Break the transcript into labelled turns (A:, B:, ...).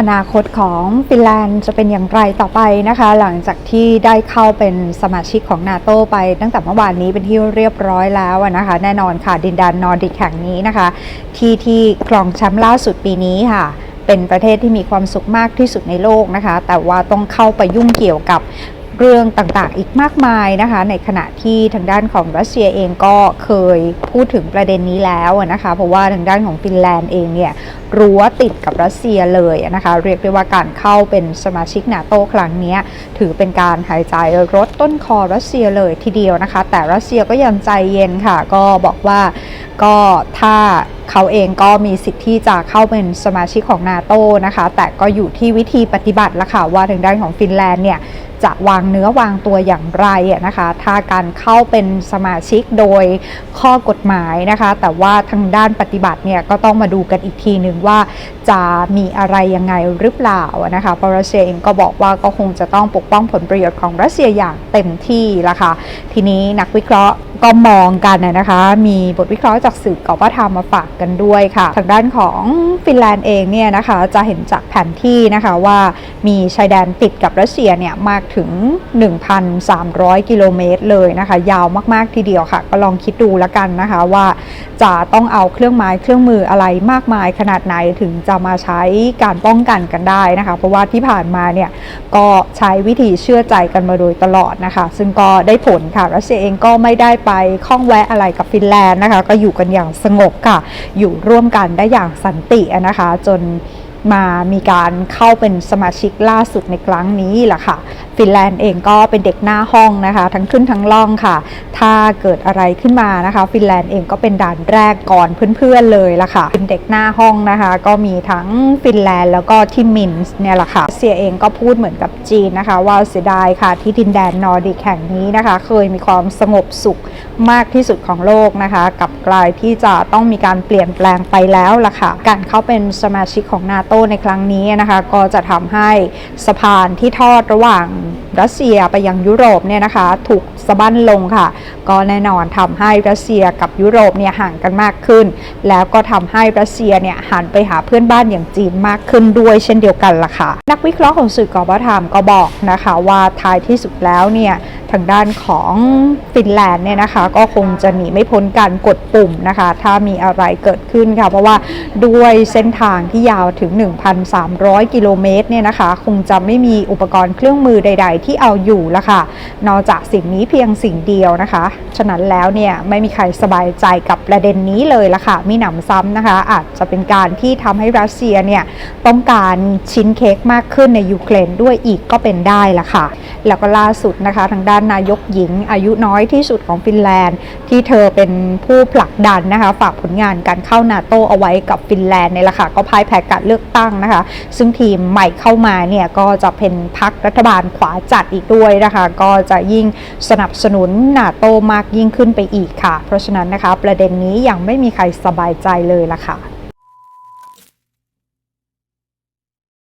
A: อนาคตของฟินแลนด์จะเป็นอย่างไรต่อไปนะคะ หลังจากที่ได้เข้าเป็นสมาชิกของนาโตไปตั้งแต่เมื่อวานนี้เป็นที่เรียบร้อยแล้วนะคะ แน่นอนค่ะดินแดนนอร์ดิกแห่งนี้นะคะ ที่ที่ครองแชมป์ล่าสุดปีนี้ค่ะเป็นประเทศที่มีความสุขมากที่สุดในโลกนะคะ แต่ว่าต้องเข้าไปยุ่งเกี่ยวกับ เรื่องต่างๆ อีกมากมายนะคะ ในขณะที่ทางด้านของรัสเซียเองก็เคยพูดถึงประเด็นนี้แล้วนะคะ เพราะว่าทางด้านของฟินแลนด์เองเนี่ยรั้วติดกับรัสเซียเลยนะคะ เรียกได้ว่าการเข้าเป็นสมาชิกนาโตครั้งนี้ถือเป็นการหายใจรถต้นคอรัสเซียเลยทีเดียวนะคะ แต่รัสเซียก็ยังใจเย็นค่ะ ก็บอกว่าก็ถ้า เขาเองก็มีสิทธิ์ที่จะเข้าเป็นสมาชิกของนาโตนะคะ แต่ก็อยู่ที่วิธีปฏิบัติละค่ะว่าทางด้านของฟินแลนด์เนี่ยจะวางเนื้อวางตัวอย่างไรนะคะ ถ้าการเข้าเป็นสมาชิกโดยข้อกฎหมายนะคะ แต่ว่าทางด้านปฏิบัติเนี่ยก็ต้องมาดูกันอีกทีหนึ่งว่าจะมีอะไรยังไงหรือเปล่านะคะเพราะรัสเซียเองก็บอกว่าก็คงจะต้องปกป้องผลประโยชน์ของรัสเซียอย่างเต็มที่ละค่ะ ทีนี้นักวิเคราะห์ก็มองกันนะคะ มีบทวิเคราะห์จากสื่อกอว่าทำมาฝากกันด้วยค่ะ ทางด้านของฟินแลนด์เองเนี่ยนะคะจะเห็นจากแผนที่นะคะว่ามีชายแดนติดกับรัสเซียเนี่ยมากถึง 1,300 กิโลเมตรเลยนะคะ ยาวมากๆทีเดียวค่ะ ก็ลองคิดดูแล้วกันนะคะว่าจะต้องเอาเครื่องไม้เครื่องมืออะไรมากมายขนาดไหนถึงจะมาใช้การป้องกันกันได้นะคะ เพราะว่าที่ผ่านมาเนี่ยก็ใช้วิธีเชื่อใจกันมาโดยตลอดนะคะ ซึ่งก็ได้ผลค่ะรัสเซียเองก็ไม่ได้ไปข้องแวะอะไรกับฟินแลนด์นะคะ ก็อยู่กันอย่างสงบค่ะอยู่ร่วมกันได้อย่างสันตินะคะ จนมามีการเข้าเป็นสมาชิกล่าสุดในครั้งนี้แหละค่ะ ฟินแลนด์เองก็เป็นเด็กหน้าห้องนะคะ ทั้งขึ้นทั้งล่องค่ะ ถ้าเกิดอะไรขึ้นมานะคะ ฟินแลนด์เองก็เป็นด่านแรกก่อนเพื่อนๆเลยละค่ะ เป็นเด็กหน้าห้องนะคะ ก็มีทั้งฟินแลนด์แล้วก็ที่มินส์เนี่ยแหละค่ะเสียเองก็พูดเหมือนกับจีนนะคะ ว่าเสียดายค่ะที่ดินแดนนอร์ดิกแห่งนี้นะคะ เคยมีความสงบสุขมากที่สุดของโลกนะคะ กับกลายที่จะต้องมีการเปลี่ยนแปลงไปแล้วล่ะค่ะ การเข้าเป็นสมาชิกของนาโตในครั้งนี้นะคะ ก็จะทำให้สะพานที่ทอดระหว่าง รัสเซียไปยังยุโรปเนี่ยนะคะ ถูกสะบั้นลงค่ะ ก็แน่นอนทำให้รัสเซียกับยุโรปเนี่ยห่างกันมากขึ้น แล้วก็ทำให้รัสเซียเนี่ยหันไปหาเพื่อนบ้านอย่างจีนมากขึ้นด้วยเช่นเดียวกันล่ะค่ะ นักวิเคราะห์ของสื่อกอบธรรมก็บอกนะคะว่าท้ายที่สุดแล้วเนี่ยทางด้านของฟินแลนด์เนี่ยนะคะ ก็คงจะหนีไม่พ้นการกดปุ่มนะคะ ถ้ามีอะไรเกิดขึ้นค่ะ เพราะว่าด้วยเส้นทางที่ยาวถึง 1,300 กิโลเมตรเนี่ยนะคะ คงจะไม่มีอุปกรณ์เครื่องมือใด ๆที่เอาอยู่ละค่ะ นอกจากสิ่งนี้เพียงสิ่งเดียวนะคะ ฉะนั้นแล้วเนี่ยไม่มีใครสบายใจกับประเด็นนี้เลยละค่ะ มีหนำซ้ำนะคะ อาจจะเป็นการที่ทำให้รัสเซียเนี่ยต้องการชิ้นเค้กมากขึ้นในยูเครนด้วยอีกก็เป็นได้ละค่ะ แล้วก็ล่าสุดนะคะ ทางด้านนายกหญิงอายุน้อยที่สุดของฟินแลนด์ ที่เธอเป็นผู้ผลักดันนะคะ ฝากผลงานการเข้านาโตเอาไว้กับฟินแลนด์เนี่ยละค่ะก็พ่ายแพ้การเลือกตั้งนะคะ ซึ่งทีมใหม่เข้ามาเนี่ยก็จะเป็นพักรัฐบาลขวาจัดอีกด้วยนะคะ ก็จะยิ่งสนับสนุนนาโตมากยิ่งขึ้นไปอีกค่ะ เพราะฉะนั้นนะคะ ประเด็นนี้ยังไม่มีใครสบายใจเลยล่ะค่ะ